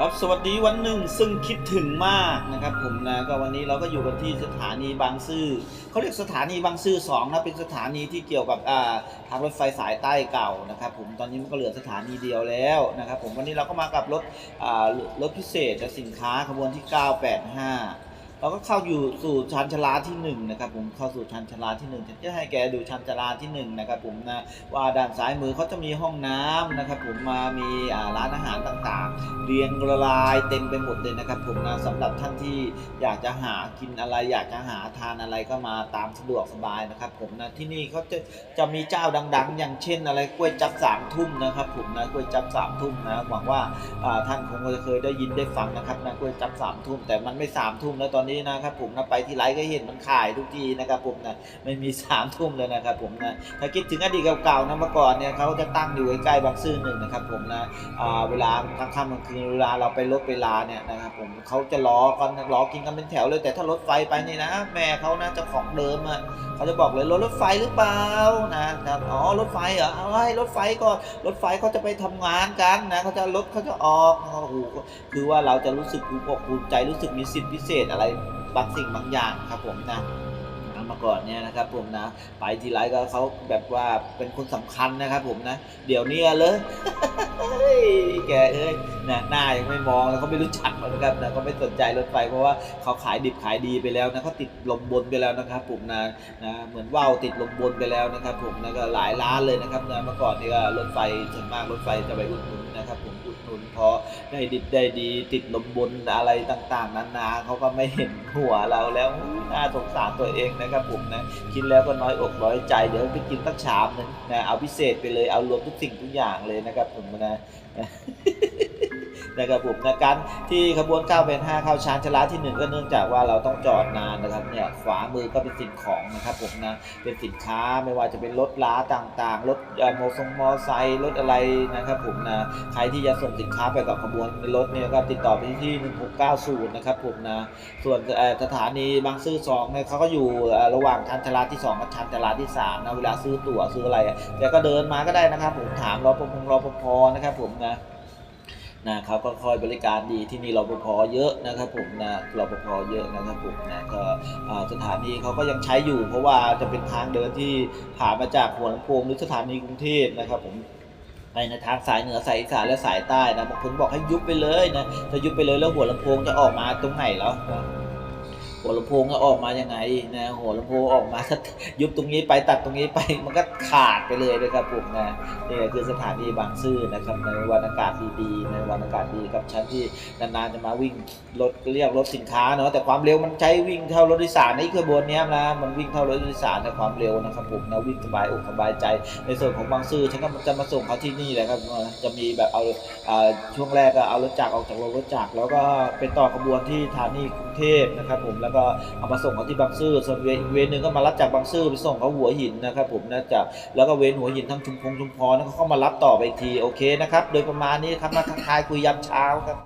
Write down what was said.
ครับสวัสดีวันหนึ่งซึ่งคิดถึงมากนะครับผมนะก็วันนี้เราก็อยู่กันที่สถานีบางซื่อเขาเรียกสถานีบางซื่อสองนะเป็นสถานีที่เกี่ยวกับอ่าทางรถไฟสายใต้เก่านะครับผมตอนนี้มันก็เหลือสถานีเดียวแล้วนะครับผมวันนี้เราก็มากับรถอ่ารถพิเศษสินค้าขบวนที่ 985 เราก็เข้าอยู่สู่ชันชลาที่หนึ่งนะครับผมเข้าสู่ชันชลาที่หนึ่งฉันจะให้แกดูชันชลาที่หนึ่งนะครับผมนะว่าด้านซ้ายมือเขาจะมีห้องน้ำนะครับผมมามีร้านอาหารต่างๆ เรียงรายเต็มไปหมดเลยนะครับผมนะสำหรับท่านที่อยากจะหากินอะไร อยากจะหาทานอะไรก็มาตามสะดวกสบายนะครับผมนะที่นี่เขาจะจะมีเจ้าดัง ๆ อย่างเช่นอะไรกล้วยจับสามทุ่มนะครับผมนะกล้วยจับสามทุ่มนะหวังว่าท่านคงจะเคยได้ยินได้ฟังนะครับนะกล้วยจับสามทุ่มแต่มันไม่สามทุ่มแล้วตอนนี้นะครับผมนะไปที่ไลฟ์ก็เห็นมันขายทุกทีนะครับผมนะไม่มีสามทุ่มเลยนะครับผมนะถ้าคิดถึงอดีตเก่าๆนะเมื่อก่อนเนี่ยเขาจะตั้งอยู่ใกล้ๆบางซื่อหนึ่งนะครับผมนะเวลากลางค่ำกลางคืนเวลาเราไปรถเวลาเนี่ยนะครับผมเขาจะล้อกันล้อกินกันเป็นแถวเลยแต่ถ้ารถไฟไปนี่นะแม่เขานะเจ้าของเดิมอะ เขาจะบอกเลยรถรถไฟหรือเปล่านะนะอ๋อรถไฟเหรอเอาให้รถไฟก็รถไฟเขาจะไปทำงานกันนะเขาจะรถเขาจะออกโอ้โหคือว่าเราจะรู้สึกภูมิอกภูใจรู้สึกมีสิทธิพิเศษอะไรบางสิ่งบางอย่างครับผมนะ มื่อก่อนเนี่ยนะครับผมนะไปทีไรก็เขาแบบว่าเป็นคนสำคัญนะครับผมนะ เดี๋ยวนี้เลยแกเอ้ยนะหน้ายังไม่มองแล้วเขาไม่รู้จักนะครับนะเขาไม่สนใจรถไฟเพราะว่าเขาขายดิบขายดีไปแล้วนะเขาติดลมบนไปแล้วนะครับผมนะนะเหมือนว่าวติดลมบนไปแล้วนะครับผมนะก็หลายล้านเลยนะครับนะเมื่อก่อนนี่ก็รถไฟส่วนมากรถไฟจะไปอุดหนุนนะครับผมอุดหนุนพอได้ดิบได้ดีติดลมบนอะไรต่างๆนานาเขาก็ไม่เห็นหัวเราแล้วน่าสงสารตัวเองนะครับผมนะกินแล้วก็น้อยอกน้อยใจเดี๋ยวไปกินตักชามนึงนะเอาพิเศษไปเลยเอารวมทุกสิ่งทุกอย่างเลยนะครับผมนะ นะครับผมนะการที่ขบวน9เป็น5เข้าชานชาลาที่หนึ่งก็เนื่องจากว่าเราต้องจอดนานนะครับเนี่ยขวามือก็เป็นสิ่งของนะครับผมนะเป็นสินค้าไม่ว่าจะเป็นรถล้าต่างๆ รถเอ่อโมทรงมอไซค์รถอะไรนะครับผมนะใครที่จะส่งสินค้าไปกับขบวนรถเนี่ยก็ติดต่อไปที่ 1690 นะครับผมนะส่วนสถานีบางซื่อสองเนี่ยเขาก็อยู่ระหว่างชันชาลาที่ 2 กับชันชาลาที่3นะเวลาซื้อตั๋วซื้ออะไรอะแกก็เดินมาก็ได้นะครับผมถามรปภรปภนะครับผมนะ นะครับก็คอยบริการดีที่นี่รปภเยอะนะครับผมนะรปภเยอะนะครับผมนะก็สถานีเขาก็ยังใช้อยู่ เพราะว่าจะเป็นทางเดินที่ผ่านมาจากหัวลำโพงหรือสถานีกรุงเทพนะครับผมไปในทางสายเหนือสายอีสานและสายใต้นะบางคนบอกให้ยุบไปเลยนะจะยุบไปเลยแล้วหัวลำโพงจะออกมาตรงไหนแล้วนะ หัวลำโพงจะออกมายังไงนะหัวลำโพงออกมาถ้ายุบตรงนี้ไปตัดตรงนี้ไปมันก็ขาดไปเลยนะครับผมนะนี่คือสถานีบางซื่อนะครับในวันอากาศดีๆในวันอากาศดีกับชั้นที่นานๆจะมาวิ่งรถเรียกรถสินค้าเนาะแต่ความเร็วมันใช้วิ่งเท่ารถโดยสารในขบวนนี้นะมันวิ่งเท่ารถโดยสารในความเร็วนะครับผมนะวิ่งสบายอกสบายใจ ในส่วนของบางซื่อฉันก็จะมาส่งเขาที่นี่แหละครับจะมีแบบเอาช่วงแรกก็เอารถจักรออกจากโรงรถจักรแล้วก็ไปต่อขบวนที่สถานี เทพนะครับผมแล้วก็เอามาส่งเขาที่บางซื่อส่วนเวรอีกเวหนึ่งก็มารับจากบางซื่อไปส่งเขาหัวหินนะครับผมนะจากแล้วก็เวนหัวหินทั้งชุมพงชุมพรแล้วก็เข้ามารับต่อไปอีกทีโอเคนะครับโดยประมาณนี้ครับมาทักทายคุยยามเช้าครับ